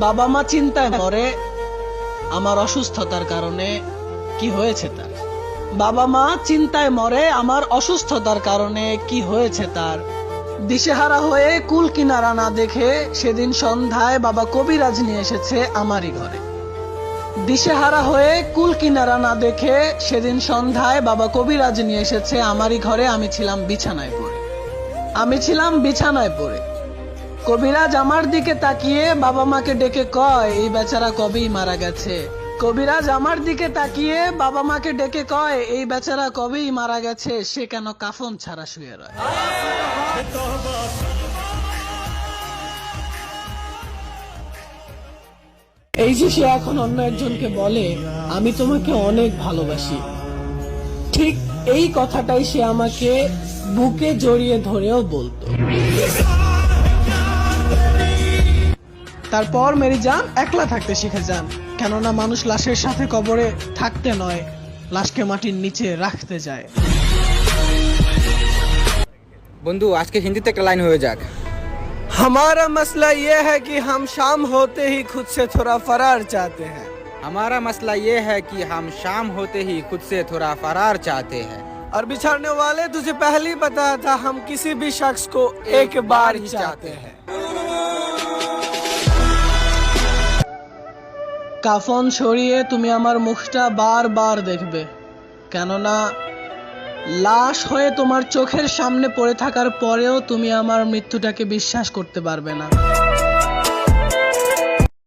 বাবা মা চিন্তায় মরে আমার অসুস্থতার কারণে কি হয়েছে তার। বাবা মা চিন্তায় মরে আমার অসুস্থতার কারণে কি হয়েছে তার। দিশেহারা হয়ে কুল কিনারা না দেখে সেদিন সন্ধ্যায় বাবা কবিরাজ নিয়ে এসেছে আমারই ঘরে। দিশেহারা হয়ে কুল কিনারা না দেখে সেদিন সন্ধ্যায় বাবা কবিরাজ নিয়ে এসেছে আমারই ঘরে, আমি ছিলাম বিছানায় পড়ে। আমি ছিলাম বিছানায় পড়ে। কবিরাজ আমার দিকে তাকিয়ে বাবা মাকে ডেকে কয়, এই বেচারা কবেই মারা গেছে? কবিরাজ আমার দিকে তাকিয়ে বাবা মাকে ডেকে কয়, এই বেচারা কবেই মারা গেছে? সে কেন কাফন ছাড়া শুয়ে রয়? এই যে সে এখন অন্য একজনকে বলে, আমি তোমাকে অনেক ভালোবাসি। ঠিক এই কথাটাই সে আমাকে বুকে জড়িয়ে ধরেও বলতো। তারপর মেরি যান একলা থাকতে শিখে যান কেননা মানুষ লাশের সাথে কবরে থাকতে নয় লাশকে মাটির নিচে রাখতে যায় বন্ধু আজকে হিন্দিতে একটা লাইন হয়ে যাক हमारा मसला ये है कि हम शाम होते ही खुद से थोड़ा फरार चाहते हैं हमारा मसला ये है कि हम शाम होते ही खुद से थोड़ा फरार चाहते हैं और बिछड़ने वाले तुझे पहले ही बताया था हम किसी भी शख्स को एक बार ही चाहते हैं কাফন সরিয়ে তুমি আমার মুখটা বারবার দেখবে। কেননা, লাশ হয়ে তোমার চোখের সামনে পড়ে থাকার পরেও তুমি আমার মৃত্যুটাকে বিশ্বাস করতে পারবে না।